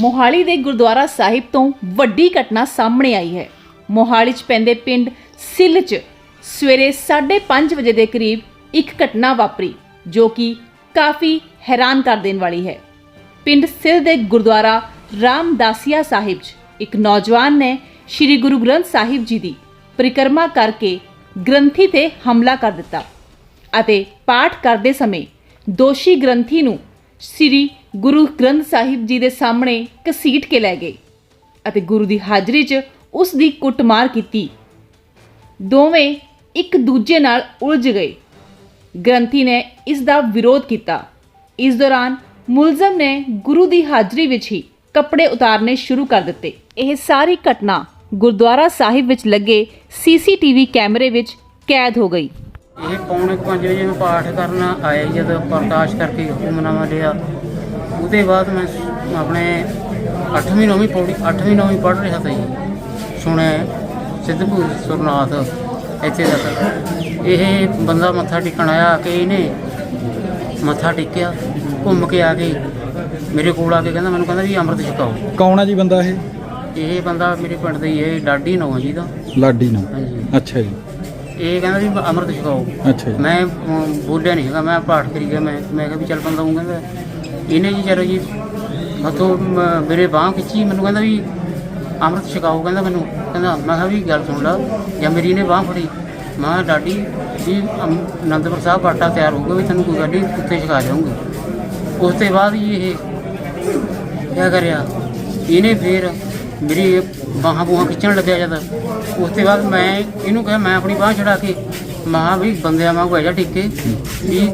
ਮੋਹਾਲੀ ਦੇ ਗੁਰਦੁਆਰਾ ਸਾਹਿਬ ਤੋਂ ਵੱਡੀ ਘਟਨਾ ਸਾਹਮਣੇ ਆਈ ਹੈ। ਮੋਹਾਲੀ 'ਚ ਪੈਂਦੇ ਪਿੰਡ ਸਿੱਲ 'ਚ ਸਵੇਰੇ 5:30 ਵਜੇ ਦੇ ਕਰੀਬ ਇੱਕ ਘਟਨਾ ਵਾਪਰੀ, ਜੋ ਕਿ ਕਾਫੀ ਹੈਰਾਨ ਕਰ ਦੇਣ ਵਾਲੀ ਹੈ। ਪਿੰਡ ਸਿੱਲ ਦੇ ਗੁਰਦੁਆਰਾ ਰਾਮਦਾਸੀਆ ਸਾਹਿਬ 'ਚ ਇੱਕ ਨੌਜਵਾਨ ਨੇ ਸ੍ਰੀ ਗੁਰੂ ਗ੍ਰੰਥ ਸਾਹਿਬ ਜੀ ਦੀ ਪਰਿਕਰਮਾ ਕਰਕੇ ਗ੍ਰੰਥੀ ਤੇ ਹਮਲਾ ਕਰ ਦਿੱਤਾ ਅਤੇ ਪਾਠ ਕਰਦੇ ਸਮੇਂ ਦੋਸ਼ੀ ਗ੍ਰੰਥੀ ਨੂੰ ਸ੍ਰੀ ਗੁਰੂ ਗ੍ਰੰਥ ਸਾਹਿਬ ਜੀ ਦੇ ਸਾਹਮਣੇ ਘਸੀਟ ਕੇ ਲੈ ਗਏ ਅਤੇ ਗੁਰੂ ਦੀ ਹਾਜ਼ਰੀ 'ਚ ਉਸ ਦੀ ਕੁੱਟਮਾਰ ਕੀਤੀ। ਦੋਵੇਂ ਇੱਕ ਦੂਜੇ ਨਾਲ ਉਲਝ ਗਏ। ਗ੍ਰੰਥੀ ਨੇ ਇਸ ਦਾ ਵਿਰੋਧ ਕੀਤਾ। ਇਸ ਦੌਰਾਨ ਮੁਲਜ਼ਮ ਨੇ ਗੁਰੂ ਦੀ ਹਾਜ਼ਰੀ ਵਿੱਚ ਹੀ ਕੱਪੜੇ ਉਤਾਰਨੇ ਸ਼ੁਰੂ ਕਰ ਦਿੱਤੇ। ਇਹ ਸਾਰੀ ਘਟਨਾ ਗੁਰਦੁਆਰਾ ਸਾਹਿਬ ਵਿੱਚ ਲੱਗੇ ਸੀਸੀਟੀਵੀ ਕੈਮਰੇ ਵਿੱਚ ਕੈਦ ਹੋ ਗਈ। ਇਹ ਪੌਣੇ 5 ਵਜੇ ਮੈਂ ਪਾਠ ਕਰਨ ਆਇਆ ਜੀ, ਪ੍ਰਕਾਸ਼ ਕਰਕੇ ਹੁਕਮਨਾਮਾ ਲਿਆ ਉਹਦੇ ਬਾਅਦ ਮੈਂ ਆਪਣੇ 8ਵੀਂ 9ਵੀਂ ਪੌੜੀ 8ਵੀਂ 9ਵੀਂ ਪੜ੍ਹ ਰਿਹਾ ਸੀ। ਜੀ ਸੁਣਿਆ ਸਿੱਧਪੁਰ ਸੁਰਨਾਥ ਇੱਥੇ ਤੱਕ। ਇਹ ਬੰਦਾ ਮੱਥਾ ਟੇਕਣ ਆਇਆ ਕਿ ਇਹਨੇ ਮੱਥਾ ਟੇਕਿਆ ਘੁੰਮ ਕੇ ਆ ਕੇ ਮੇਰੇ ਕੋਲ ਆ ਕੇ ਕਹਿੰਦਾ ਮੈਨੂੰ ਕਹਿੰਦਾ ਵੀ ਅੰਮ੍ਰਿਤ ਛਕਾਓ। ਕੌਣ ਆ ਜੀ ਬੰਦਾ ਇਹ? ਇਹ ਬੰਦਾ ਮੇਰੇ ਪਿੰਡ ਦਾ ਹੀ ਹੈ ਡਾਡੀ ਨੌ ਜੀ ਦਾ। ਲਾਡੀ ਨੂੰ। ਹਾਂਜੀ। ਅੱਛਾ ਜੀ। ਇਹ ਕਹਿੰਦਾ ਵੀ ਅੰਮ੍ਰਿਤ ਛਕਾਓ। ਅੱਛਾ ਜੀ। ਮੈਂ ਅਮ, ਬੋਲਿਆ ਨਹੀਂ ਹੈਗਾ ਮੈਂ ਪਾਠ ਕਰੀ ਗਿਆ ਮੈਂ ਮੈਂ ਕਿਹਾ ਵੀ ਚੱਲ ਬੰਦਾ ਹੂੰ ਕਹਿੰਦਾ ਇਹਨੇ ਜੀ ਚਲੋ ਜੀ? ਹੱਥੋਂ ਮ- ਮੇਰੇ ਬਾਹ ਖਿੱਚੀ ਮੈਨੂੰ ਕਹਿੰਦਾ ਵੀ ਅੰਮ੍ਰਿਤ ਛਕਾਓ ਕਹਿੰਦਾ ਮੈਨੂੰ। ਕਹਿੰਦਾ ਮੈਂ ਕਿਹਾ ਵੀ ਗੱਲ ਸੁਣ ਲਾ ਜਾਂ ਮੇਰੀ ਇਹਨੇ ਬਾਹ ਫੜੀ। ਮੈਂ ਕਿਹਾ, ਡਾਡੀ ਵੀ ਅਮ, ਅਨੰਦਪੁਰ ਸਾਹਿਬ ਬਾਟਾ ਤਿਆਰ ਹੋਊਗਾ ਵੀ ਤੈਨੂੰ ਕੋਈ ਗੱਲ ਨਹੀਂ ਉੱਥੇ ਛਕਾ ਜਾਊਂਗੀ। ਉਸ ਤੋਂ ਬਾਅਦ ਜੀ ਇਹ ਕਿਆ ਕਰਿਆ? ਇਹਨੇ ਫਿਰ ਮੇਰੀ ਬਾਹਾਂ ਬੂਹਾਂ ਖਿੱਚਣ ਲੱਗਿਆ ਜਦ। ਉਸ ਤੋਂ ਬਾਅਦ ਮੈਂ ਇਹਨੂੰ ਕਿਹਾ ਮੈਂ ਆਪਣੀ ਬਾਹ ਛਡਾ ਕੇ ਮਹਾ ਵੀ ਬੰਦਿਆਂ ਵਾਂਗੂ ਜਾ ਟਿੱਕੇ ਵੀ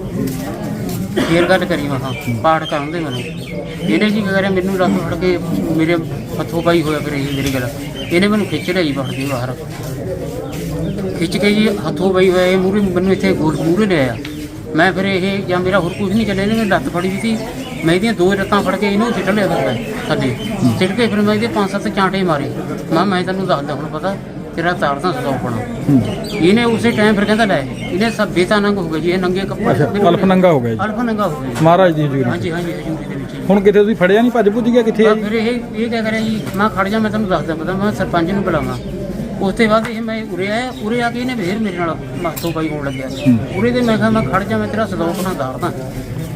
ਫੇਰ ਗੱਲ ਕਰੀ ਮਹਾ ਪਾਠ ਕਰਨ ਮੈਨੂੰ ਇਹਨੇ ਜੀ ਕੀ ਕਰਿਆ, ਮੈਨੂੰ ਲੱਤ ਫੜ ਕੇ ਮੇਰੇ ਹੱਥੋਂ ਪਾਈ ਹੋਇਆ ਫਿਰ ਇਹ ਮੇਰੀ ਗੱਲ। ਇਹਨੇ ਮੈਨੂੰ ਖਿੱਚ ਲਿਆ ਜੀ ਫੜ ਕੇ ਬਾਹਰ। ਖਿੱਚ ਕੇ ਜੀ ਹੱਥੋਂ ਪਾਈ ਹੋਇਆ ਇਹ ਮੂਰੇ ਮੈਨੂੰ ਇੱਥੇ ਗੋਲ ਮੂਰੇ ਲੈ ਆਇਆ। ਮੈਂ ਫਿਰ ਇਹ, ਜਾਂ ਮੇਰਾ ਹੋਰ ਕੁਝ ਨਹੀਂ ਚੱਲਿਆ, ਇਹਨੇ ਲੱਤ ਫੜੀ ਵੀ ਸੀ। ਮੈਂ ਇਹਦੀਆਂ ਦੋ ਲੱਤਾਂ ਫੜ ਕੇ ਇਹਨੂੰ ਸਿੱਟ ਲਿਆ ਫਿਰ ਮੈਂ ਥੱਲੇ ਸਿੱਟ ਕੇ ਫਿਰ ਮੈਂ ਇਹਦੇ ਪੰਜ ਸੱਤ ਚਾਂਟੇ ਮਾਰੇ। ਮੈਂ ਮੈਂ ਤੈਨੂੰ ਦੱਸਦਾ ਹੁਣ ਪਤਾ। ਤੇਰਾ ਤਾਰਦਾ ਸਦਾ ਪਣਾ। ਇਹਨੇ ਉਸੇ ਟਾਈਮ ਫਿਰ ਕਹਿੰਦਾ ਲੈ ਇਹਨੇ ਸਭ ਬੇਤਾਨੰਗ ਹੋ ਗਏ ਜੀ ਇਹ ਨੰਗੇ ਕੱਪੜੇ ਅੱਛਾ ਅਲਫ ਨੰਗਾ ਹੋ ਗਿਆ ਜੀ। ਅਲਫ ਨੰਗਾ ਹੋ ਗਿਆ ਜੀ। ਮਹਾਰਾਜ ਦੀ ਹਜ਼ੂਰੀ। ਹਾਂਜੀ ਹਾਂਜੀ ਹਜ਼ੂਰੀ ਦੇ ਵਿੱਚ। ਜੀ। ਹੁਣ ਕਿਤੇ ਤੁਸੀਂ ਫੜਿਆ ਨਹੀਂ ਭੱਜ ਭੁੱਜ ਗਿਆ ਕਿੱਥੇ? ਮੈਂ ਫਿਰ ਇਹ ਇਹ ਕਹਿ ਕਰਿਆ ਜੀ ਮੈਂ ਖੜ ਜਾ ਮੈਂ ਤੈਨੂੰ ਦੱਸਦਾ ਪਤਾ ਮੈਂ ਸਰਪੰਚ ਨੂੰ ਬੁਲਾਵਾਂ। ਉਸ ਤੋਂ ਬਾਅਦ ਇਹ ਮੈਂ ਉਰੇ ਆਇਆ ਉਰੇ ਆ ਕੇ ਇਹਨੇ ਫੇਰ ਮੇਰੇ ਨਾਲ ਮਾਥੋਂ ਪਾਈ ਹੋਣ ਲੱਗਿਆ। ਉਰੇ ਦੇ ਮੈਂ ਕਿਹਾ ਮੈਂ ਖੜ ਜਾ ਮੈਂ ਤੇਰਾ ਸਦੋਕ ਨਾ ਦਾੜਦਾ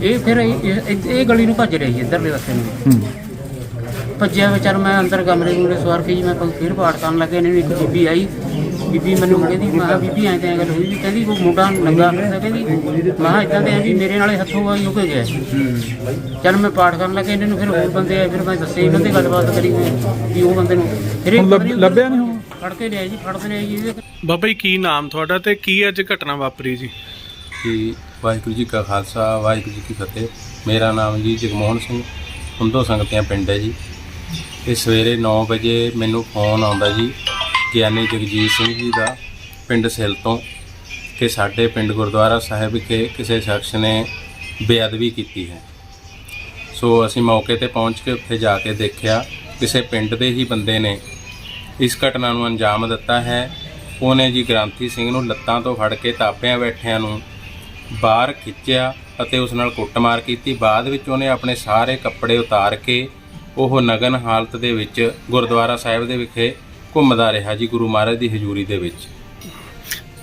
ਇਹ ਫਿਰ ਇਹ- ਇਹ ਇਹ ਗਲੀ ਨੂੰ ਭੱਜ ਰਹੀ ਸੀ ਇੱਧਰਲੇ ਪਾਸੇ ਨੂੰ। ਹੂੰ। ਭੱਜਿਆ ਵਿਚਾਰ ਮੈਂ ਅੰਦਰ ਕਮਰੇ ਨੂੰ ਸਵਾਰ ਕੇ ਜੀ ਮੈਂ ਫਿਰ ਪਾਠ ਕਰਨ ਲੱਗੇ ਨੇ ਇੱਕ ਬੀਬੀ ਆਈ। ਬੀਬੀ ਮੈਨੂੰ ਕਹਿੰਦੀ ਮੈਂ ਬੀਬੀ ਐਂ ਤੇ ਗੱਲ ਹੋਈ ਵੀ ਕਹਿੰਦੀ ਉਹ ਮੁੰਡਾ ਨੰਗਾ। ਫਿਰਦਾ ਕਹਿੰਦੀ ਮੈਂ ਇਦਾਂ ਤੇ ਵੀ ਮੇਰੇ ਨਾਲੇ ਹੱਥੋਂ ਆਈ ਹੋ ਕੇ ਗਿਆ ਚੱਲ ਮੈਂ ਪਾਠ ਕਰਨ ਲੱਗੇ ਇਹਨਾਂ ਨੂੰ ਫਿਰ ਹੋਰ ਬੰਦੇ ਆਏ ਫਿਰ ਮੈਂ ਦੱਸੇ ਇਹਨਾਂ ਦੇ ਗੱਲਬਾਤ ਕਰੀ ਵੀ ਉਹ ਬੰਦੇ ਨੂੰ ਫਿਰ ਲੱਭਿਆ ਨਹੀਂ ਹੁਣ? ਫੜ ਕੇ ਲਿਆ ਜੀ ਫੜਦੇ ਲਿਆ ਜੀ ਬਾਬਾ ਜੀ ਕੀ ਨਾਮ ਤੁਹਾਡਾ ਤੇ ਕੀ ਅੱਜ ਘਟਨਾ ਵਾਪਰੀ ਜੀ? ਕਿ ਵਾਹਿਗੁਰੂ ਜੀ ਕਾ ਖਾਲਸਾ ਵਾਹਿਗੁਰੂ ਜੀ ਕੀ ਫਤਿਹ। ਮੇਰਾ ਨਾਮ ਜੀ ਜਗਮੋਹਨ ਸਿੰਘ ਹੁੰਦੋ ਸੰਗਤਿਆਂ ਪਿੰਡ ਹੈ ਜੀ। ਇਹ ਸਵੇਰੇ 9 ਵਜੇ ਮੈਨੂੰ ਫੋਨ ਆਉਂਦਾ ਜੀ ਗਿਆਨੀ ਜਗਜੀਤ ਸਿੰਘ ਜੀ ਦਾ ਪਿੰਡ ਸਿਲ ਤੋਂ ਕਿ ਸਾਡੇ ਪਿੰਡ ਗੁਰਦੁਆਰਾ ਸਾਹਿਬ ਵਿਖੇ ਕਿਸੇ ਸ਼ਖਸ ਨੇ ਬੇਅਦਬੀ ਕੀਤੀ ਹੈ। ਸੋ ਅਸੀਂ ਮੌਕੇ ਤੇ ਪਹੁੰਚ ਕੇ ਉੱਥੇ ਜਾ ਕੇ ਦੇਖਿਆ, ਕਿਸੇ ਪਿੰਡ ਦੇ ਹੀ ਬੰਦੇ ਨੇ ਇਸ ਘਟਨਾ ਨੂੰ ਅੰਜਾਮ ਦਿੱਤਾ ਹੈ। ਉਹਨੇ ਜੀ ਗ੍ਰਾਂਥੀ ਸਿੰਘ ਨੂੰ ਲੱਤਾਂ ਤੋਂ ਫੜ ਕੇ ਤਾਪਿਆਂ ਬੈਠਿਆਂ ਨੂੰ ਬਾਹਰ ਖਿੱਚਿਆ ਅਤੇ ਉਸ ਨਾਲ ਕੁੱਟਮਾਰ ਕੀਤੀ। ਬਾਅਦ ਵਿੱਚ ਉਹਨੇ ਆਪਣੇ ਸਾਰੇ ਕੱਪੜੇ ਉਤਾਰ ਕੇ ਉਹ ਨਗਨ ਹਾਲਤ ਦੇ ਵਿੱਚ ਗੁਰਦੁਆਰਾ ਸਾਹਿਬ ਦੇ ਵਿਖੇ ਘੁੰਮਦਾ ਰਿਹਾ ਜੀ ਗੁਰੂ ਮਹਾਰਾਜ ਦੀ ਹਜ਼ੂਰੀ ਦੇ ਵਿੱਚ।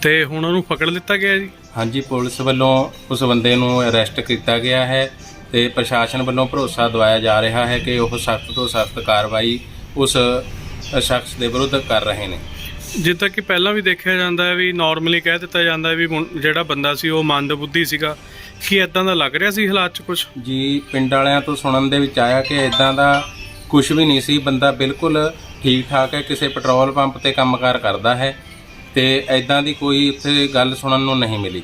ਤੇ ਹੁਣ ਉਹਨੂੰ ਪਕੜ ਲਿੱਤਾ ਗਿਆ ਜੀ? ਹਾਂਜੀ ਪੁਲਿਸ ਵੱਲੋਂ ਉਸ ਬੰਦੇ ਨੂੰ ਅਰੈਸਟ ਕੀਤਾ ਗਿਆ ਹੈ ਤੇ ਪ੍ਰਸ਼ਾਸਨ ਵੱਲੋਂ ਭਰੋਸਾ ਦਿਵਾਇਆ ਜਾ ਰਿਹਾ ਹੈ ਕਿ ਉਹ ਸਖਤ ਤੋਂ ਸਖਤ ਕਾਰਵਾਈ ਉਸ ਸ਼ਖਸ ਦੇ ਵਿਰੁੱਧ ਕਰ ਰਹੇ ਨੇ। ਜਿੱਦਾਂ ਕਿ ਪਹਿਲਾਂ ਵੀ ਦੇਖਿਆ ਜਾਂਦਾ ਹੈ ਵੀ ਨਾਰਮਲੀ ਕਹਿ ਦਿੱਤਾ ਜਾਂਦਾ ਹੈ ਵੀ ਮੁੰ- ਜਿਹੜਾ ਬੰਦਾ ਸੀ ਉਹ ਮੰਦਬੁੱਧੀ ਸੀਗਾ। ਕੀ ਇਦਾਂ ਦਾ ਲੱਗ ਰਿਹਾ ਸੀ ਹਾਲਾਤ 'ਚ ਕੁਝ ਜੀ, ਪਿੰਡ ਵਾਲਿਆਂ ਤੋਂ ਸੁਣਨ ਦੇ ਵਿੱਚ ਆਇਆ ਕਿ ਇਦਾਂ ਦਾ ਕੁਝ ਵੀ ਨਹੀਂ ਸੀ। ਬੰਦਾ ਬਿਲਕੁਲ ਠੀਕ ਠਾਕ ਹੈ, ਕਿਸੇ ਪੈਟਰੋਲ ਪੰਪ ਤੇ ਕੰਮਕਾਰ ਕਰਦਾ ਹੈ ਤੇ ਇਦਾਂ ਦੀ ਕੋਈ ਉੱਥੇ ਗੱਲ ਸੁਣਨ ਨੂੰ ਨਹੀਂ ਮਿਲੀ।